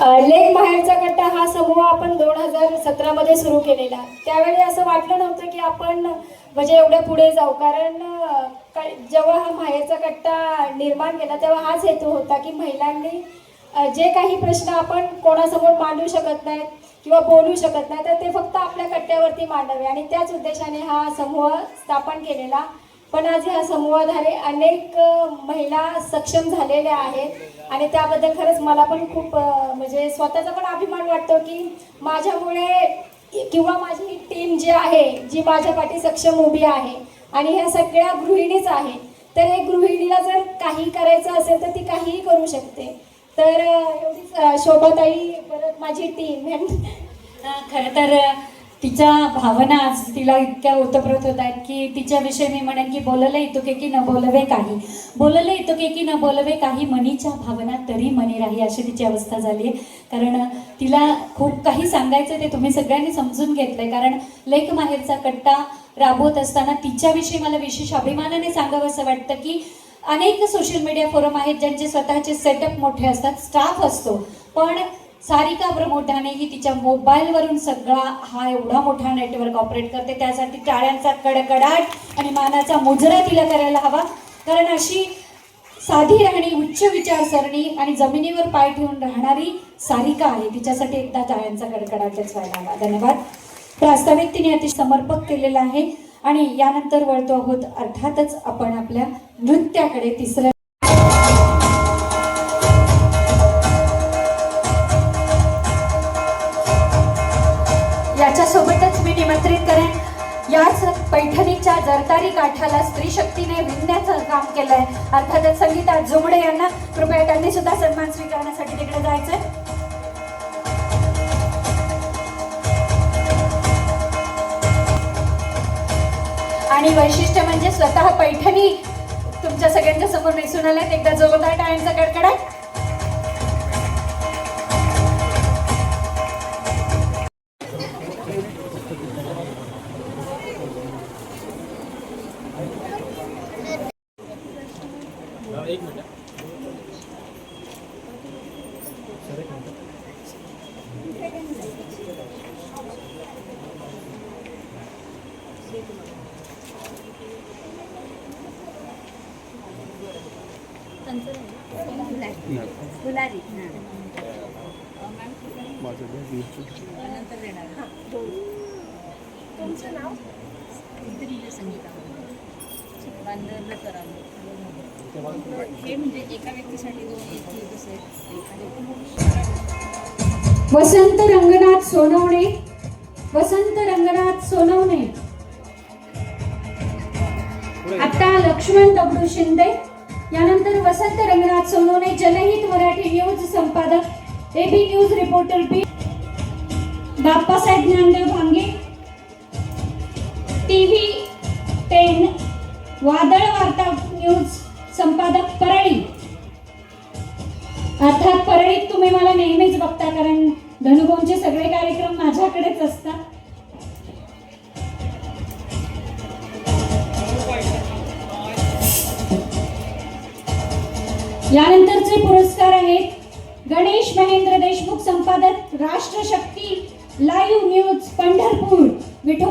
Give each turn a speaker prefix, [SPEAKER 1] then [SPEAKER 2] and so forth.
[SPEAKER 1] लेक माहेरचा कट्टा हा समूह आपण दोन हजार सतरामध्ये सुरू केलेला. त्यावेळी असं वाटलं नव्हतं की आपण म्हणजे एवढ्या पुढे जाऊ. कारण का- जेव्हा हा माहेरचा कट्टा निर्माण केला तेव्हा हाच हेतू होता की महिलांनी जे काही प्रश्न आपण कोणासमोर मांडू शकत नाहीत किंवा बोलू शकत नाही तर ते फक्त आपल्या कट्ट्यावरती मांडावे. आणि त्याच उद्देशाने हा समूह स्थापन केलेला. पण आज ह्या समूहाद्वारे अनेक महिला सक्षम झालेल्या आहेत. आणि त्याबद्दल खरंच मला पण खूप म्हणजे स्वतःचा पण अभिमान वाटतो की माझ्यामुळे किंवा माझी ही टीम जी आहे जी माझ्या पाठी सक्षम उभी आहे आणि ह्या सगळ्या गृहिणीच आहे तर एक गृहिणीला जर काही करायचं असेल तर ती काहीही करू शकते. तर एवढीच शोभाताई परत माझी टीम
[SPEAKER 2] खरं तर तिच्या भावना आज तिला इतक्या ओतप्रत होत आहेत की तिच्याविषयी मी म्हणेन की बोलले इतुके की न बोलवे काही. बोलले इतुके की न बोलवे काही मनीच्या भावना तरी मनी राही अशी तिची अवस्था झाली आहे. कारण तिला खूप काही सांगायचं ते तुम्ही सगळ्यांनी समजून घेतलंय. कारण लेख माहेरचा कट्टा राबवत असताना तिच्याविषयी मला विशेष अभिमानाने सांगावं असं वाटतं की अनेक सोशल मीडिया फोरम आहेत ज्यांचे स्वतःचे सेटअप मोठे असतात स्टाफ असतो. पण सारिका प्रमोठाने ही तिच्या मोबाईलवरून सगळा हा एवढा मोठा नेटवर्क ऑपरेट करते. त्यासाठी टाळ्यांचा कडकडाट आणि मानाचा मुजरा तिला करायला हवा. कारण अशी साधी राहणी उच्च विचारसरणी आणि जमिनीवर पाय ठेवून राहणारी सारिका आहे. तिच्यासाठी एकदा टाळ्यांचा कडकडाटच व्हायला हवा. धन्यवाद. प्रास्ताविक तिने अतिशय समर्पक केलेला आहे. आणि यानंतर वळतो आहोत अर्थातच आपण आपल्या नृत्याकडे तिसऱ्या याच पैठणीच्या जरतारी काठाला स्त्री शक्तीने विणण्याचं काम केलंय. अर्थातच संगीता जोमडे यांना कृपया त्यांनी सुद्धा सन्मान स्वीकारण्यासाठी तिकडे जायचंय. आणि वैशिष्ट्य म्हणजे स्वतः पैठणी तुमच्या सगळ्यांच्या समोर दिसून आल्यात एकदा जोरदार टाळ्यांचा कडकडाट. एक मिनिट. सर तुमचं नाव? संगीता.
[SPEAKER 3] हे म्हणजे एका व्यक्तीसाठी दोन
[SPEAKER 1] वसंत रंगनाथ सोनवणे. वसंत रंगनाथ सोनवणे. आता लक्ष्मण दगडू शिंदे. यानंतर वसंत रंगनाथ सोनवणे जनहित मराठी न्यूज संपादक AB news reporter B Bappasaheb Dnyandev Bhange. TV Vadal Varta news संपादक परळी. अर्थात परळीत तुम्ही मला नेहमीच बघता कारण धनुभाऊंचे सगळे कार्यक्रम माझ्याकडेच असतात. यानंतरचे पुरस्कार आहेत गणेश महेंद्र देशमुख संपादक राष्ट्रशक्ती लाईव्ह न्यूज पंढरपूर विठो